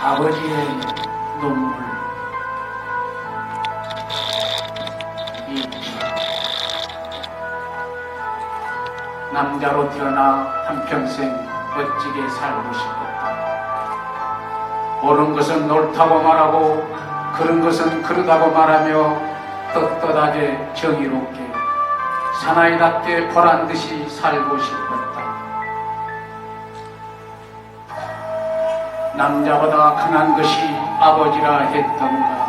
아버지의 눈물. 잊지 남자로 태어나 한평생 멋지게 살고 싶었다. 옳은 것은 옳다고 말하고 그런 것은 그르다고 말하며 떳떳하게 정의롭게 사나이답게 보란 듯이 살고 싶었다 남자보다 강한 것이 아버지라 했던가.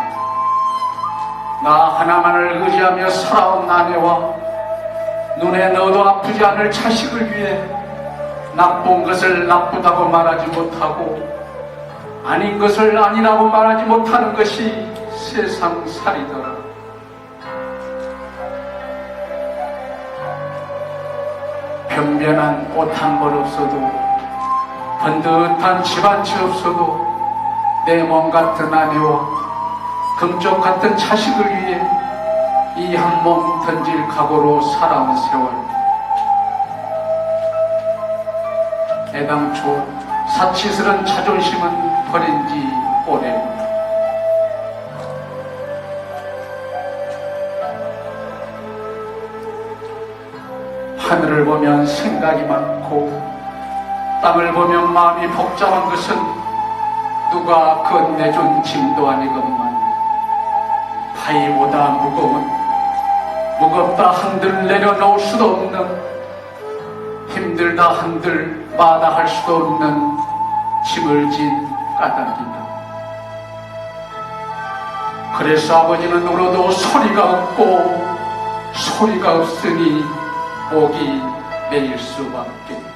나 하나만을 의지하며 살아온 나네와 눈에 넣어도 아프지 않을 자식을 위해 나쁜 것을 나쁘다고 말하지 못하고 아닌 것을 아니라고 말하지 못하는 것이 세상 살이더라. 변변한 옷 한 벌 없어도 번듯한 집한채 없어도 내 몸 같은 아내와 금쪽 같은 자식을 위해 이 한 몸 던질 각오로 살아온 세월. 애당초 사치스런 자존심은 버린 지 오래입니다 하늘을 보면 생각이 많고 땅을 보면 마음이 복잡한 것은 누가 건네준 짐도 아니건만 바위보다 무거운 무겁다 한들 내려놓을 수도 없는 힘들다 한들 마다할 수도 없는 짐을 진 까닭이다. 그래서 아버지는 울어도 소리가 없고 소리가 없으니 목이 메일 수밖에.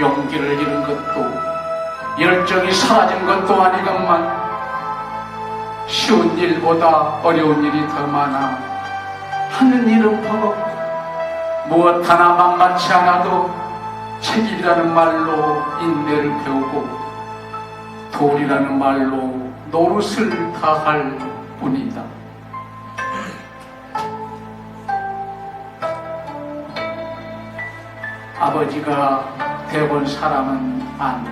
용기를 잃은 것도 열정이 사라진 것도 아니건만 쉬운 일보다 어려운 일이 더 많아 하는 일은 버겁 무엇 하나 만만치 않아도 책임이라는 말로 인내를 배우고 도리라는 말로 노릇을 다할 뿐이다. 아버지가 되본 사람은 안다.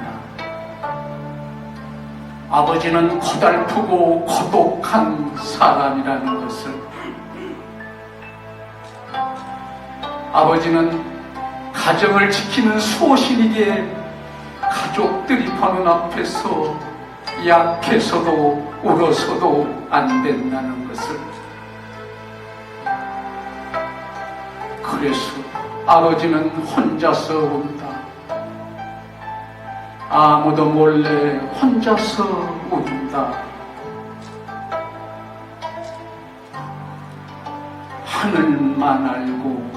아버지는 고달프고 고독한 사람이라는 것을 아버지는 가정을 지키는 수호신에게 가족들이 보는 앞에서 약해서도 울어서도 안 된다는 것을 그래서 아버지는 혼자서 운다. 아무도 몰래 혼자서 운다. 하늘만 알고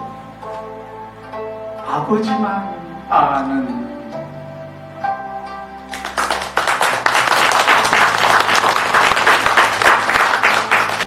아버지만 아는